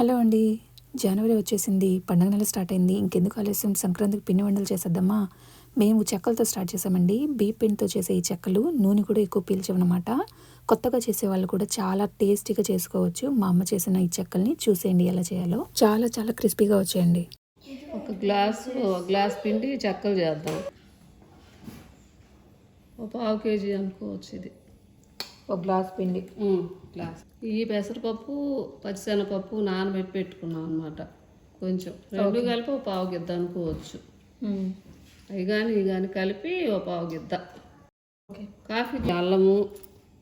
Hello అండి. జనవరి వచ్చేసింది. పండగ నెల స్టార్ట్ అయింది. ఇంకెందుకు ఆలస్యం? సంక్రాంతికి పిండి వంటలు చేసేద్దామా? మేము చెక్కలతో స్టార్ట్ చేసామండి. బీప్ పిండితో చేసే ఈ చెక్కలు నూనె కూడా ఎక్కువ పీల్చవన్నమాట. కొత్తగా చేసే వాళ్ళు కూడా చాలా టేస్టీగా చేసుకోవచ్చు. మా అమ్మ చేసిన ఈ చెక్కల్ని చూసేయండి ఎలా చేయాలో. చాలా చాలా క్రిస్పీగా వచ్చేయండి. ఒక గ్లాస్ గ్లాస్ పిండి చెక్కలు చేద్దాం. ఒక పావు కేజీ అనుకోవచ్చు ఇది. ఒక గ్లాస్ పిండి. గ్లాస్. ఈ పెసరపప్పు పచ్చిశనగపప్పు నానబెట్టి పెట్టుకున్నాం అనమాట కొంచెం. రెండు కలిపి ఒక పావు గిద్ద అనుకోవచ్చు. అవి కానీ ఇవి కానీ కలిపి ఒక పావు గిద్ద. ఓకే. కాఫీ అల్లము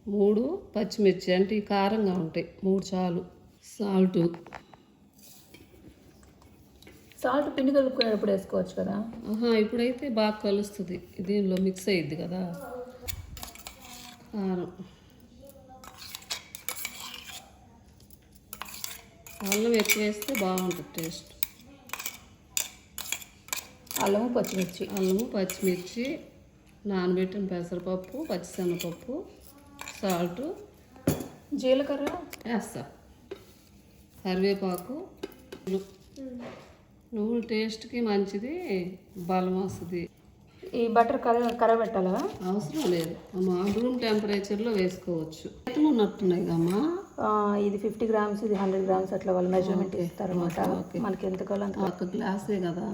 మూడు పచ్చిమిర్చి అంటే ఈ కారంగా ఉంటాయి. మూడు చాలు. సాల్టు. సాల్ట్ పిండి కలుపుకునేటప్పుడు వేసుకోవచ్చు కదా? ఆహా ఇప్పుడైతే బాగా కలుస్తుంది. దీనిలో మిక్స్ అయ్యిద్ది కదా. కారం. అల్లం ఎక్కువ వేస్తే బాగుంటుంది టేస్ట్. అల్లము పచ్చిమిర్చి. అల్లము పచ్చిమిర్చి నానబెట్టిన పెసరపప్పు పచ్చిశనగపప్పు సాల్ట్. జీలకర్ర. వేస్తా. కరివేపాకు. నువ్వు టేస్ట్కి మంచిది బలం వస్తుంది. ఈ బటర్ కర కరబెట్టాలా? అవసరం లేదు. అమ్మా రూమ్ టెంపరేచర్లో వేసుకోవచ్చు. ఎట్లు ఉన్నట్టున్నాయి కమ్మా? ఆ, ఇది ఫిఫ్టీ గ్రామ్స్ ఇది హండ్రెడ్ గ్రామ్స్ అట్లా వాళ్ళు మెజర్మెంట్ ఇస్తారు అనమాట మనకి ఎంత కావాలో అంత ఒక గ్లాసే కదా.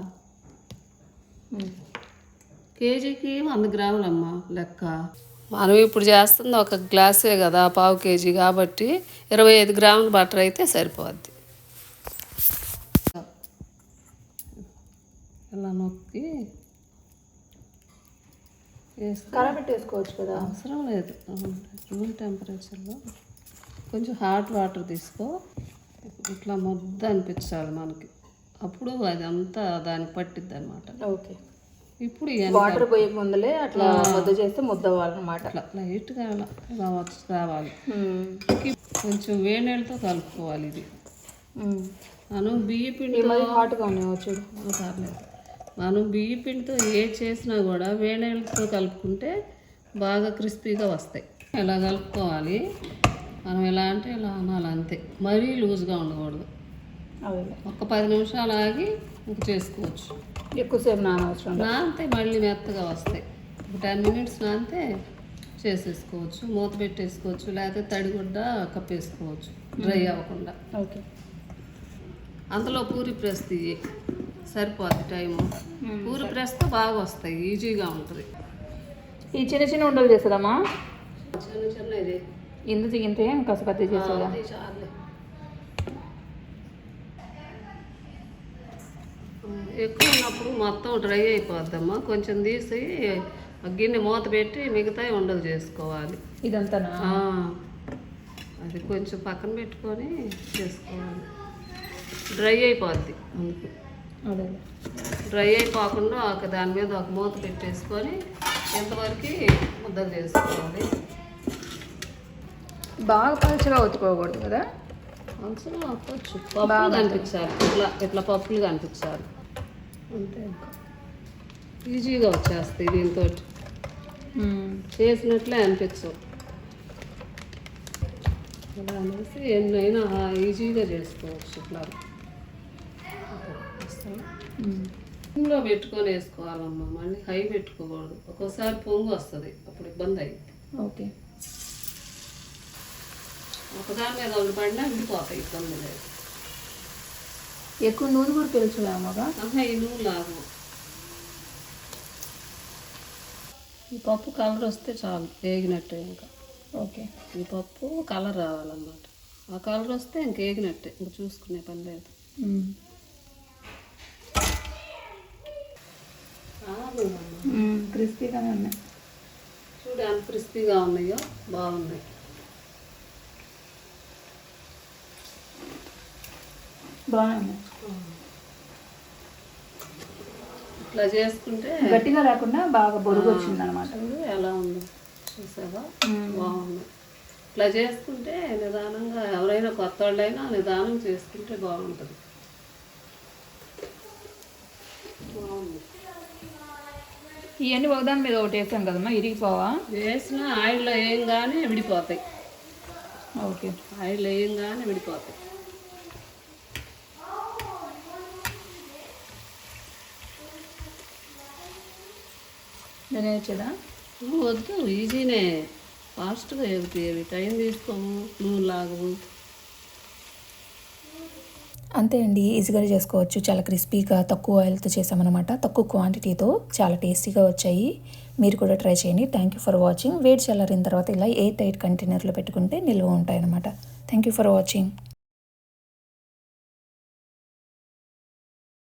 కేజీకి వంద గ్రాములమ్మా లెక్క. మనం ఇప్పుడు చేస్తుంది ఒక గ్లాసే కదా పావు కేజీ కాబట్టి ఇరవై ఐదు గ్రాముల బటర్ అయితే సరిపోద్ది. ఇలా నొక్కి వేస్తే కరబెట్టి వేసుకోవచ్చు కదా. అవసరం లేదు. రూమ్ టెంపరేచర్లో కొంచెం హాట్ వాటర్ తీసుకో. ఇట్లా ముద్ద అనిపించాలి మనకి. అప్పుడు అదంతా దానికి పట్టిద్ది అనమాట ఓకే. ఇప్పుడు వాటర్ పోయే ముందలే అట్లా ముద్ద చేస్తే ముద్ద అవ్వాలన్నమాట. అట్లా లైట్గా అలా వచ్చి రావాలి. కొంచెం వేడి నీళ్ళతో కలుపుకోవాలి ఇది. మనం బియ్య పిండితో హాట్గా ఉన్నాయి చూడు. పర్లేదు. మనం బియ్య పిండితో ఏ చేసినా కూడా వేడి నీళ్ళతో కలుపుకుంటే బాగా క్రిస్పీగా వస్తాయి. ఇలా కలుపుకోవాలి? మనం ఎలా అంటే ఇలా అనాలి అంతే. మరీ లూజ్గా ఉండకూడదు. ఒక పది నిమిషాలు ఆగి ఇంక చేసుకోవచ్చు. ఎక్కువసేపు నానవసరం నానితే మళ్ళీ మెత్తగా వస్తాయి. ఒక టెన్ మినిట్స్ నానితే చేసేసుకోవచ్చు. మూత పెట్టేసుకోవచ్చు. లేకపోతే తడిగుడ్డ కప్పేసుకోవచ్చు. డ్రై అవ్వకుండా. ఓకే. అందులో పూరి ప్రెస్ తీయి. సరిపోద్ది టైము. పూరి ప్రెస్తో బాగా వస్తాయి ఈజీగా ఉంటుంది. ఈ చిన్న చిన్న ఉండలు చేస్తుందమ్మా చిన్న చిన్న ఇది. ఇంత దిగింతే అది చాలే. ఎక్కువ ఉన్నప్పుడు మొత్తం డ్రై అయిపోద్దమ్మా. కొంచెం తీసి గిన్నె మూత పెట్టి మిగతా ఉండలు చేసుకోవాలి. ఇదంతానా? ఆ, అది కొంచెం పక్కన పెట్టుకొని చేసుకోవాలి. డ్రై అయిపోద్ది అందుకు. అదే డ్రై అయిపోకుండా ఒక దాని మీద ఒక మూత పెట్టేసుకొని ఎంతవరకు ముద్దలు చేసుకోవాలి. బాగా పలుచగా వచ్చుకోకూడదు కదా? అవసరం అవ్వచ్చు పప్పులు కనిపించాలి. ఇట్లా ఇట్లా పప్పులు కనిపించాలి. అంతే ఈజీగా వచ్చేస్తాయి దీంతో చేసినట్లే అనిపించవు. ఇలా అనేసి ఎన్నైనా ఈజీగా చేసుకోవచ్చు ఇట్లా. ఇంట్లో పెట్టుకొని వేసుకోవాలమ్మా మళ్ళీ హై పెట్టుకోకూడదు. ఒక్కోసారి పొంగు వస్తుంది అప్పుడు ఇబ్బంది అయింది ఓకే. ఒకదాని మీద ఒకటి పడినా విడిపోతాయి ఇబ్బంది లేదు. ఎక్కువ నూనె కూడా పీల్చలేమోగా ఈ నువ్వు లాభం ఈ పప్పు కలర్ వస్తే చాలు వేగినట్టే ఇంకా. ఓకే. ఈ పప్పు కలర్ రావాలన్నమాట. ఆ కలర్ వస్తే ఇంక వేగినట్టే ఇంక చూసుకునే పని లేదు. క్రిస్పీగానే ఉన్నాయి చూడు ఎంత క్రిస్పీగా ఉన్నాయో బాగున్నాయి. బాగానే ఉన్నాయి. ఇట్లా చేసుకుంటే గట్టిగా రాకుండా బాగా బొరుగు వచ్చింది అనమాట ఎలా ఉందో? చూసావా? బాగుంది. ఇట్లా చేసుకుంటే నిదానంగా ఎవరైనా కొత్త వాళ్ళైనా నిదానం చేసుకుంటే బాగుంటుంది. బాగుంది. ఇవన్నీ ఒకదాని మీద ఒకటి వేసాం కదమ్మా ఇరిగిపోవా? వేసిన ఏం వేయంగానే విడిపోతాయి. ఓకే. ఆయిల్లో వేయంగానే విడిపోతాయి. నేనేచ్చదా వద్దు ఈజీనే. ఫాస్ట్గా ఎగుతాయి టైం తీసుకోము నూనె లాగవు అంతే అండి ఈజీగా చేసుకోవచ్చు. చాలా క్రిస్పీగా తక్కువ ఆయిల్తో చేసామన్నమాట. తక్కువ క్వాంటిటీతో చాలా టేస్టీగా వచ్చాయి. మీరు కూడా ట్రై చేయండి. థ్యాంక్ యూ ఫర్ వాచింగ్ వేడి చల్లారిన తర్వాత ఇలా ఎయిట్ టైట్ కంటైనర్లో పెట్టుకుంటే నిల్వ ఉంటాయన్నమాట. Thank you for watching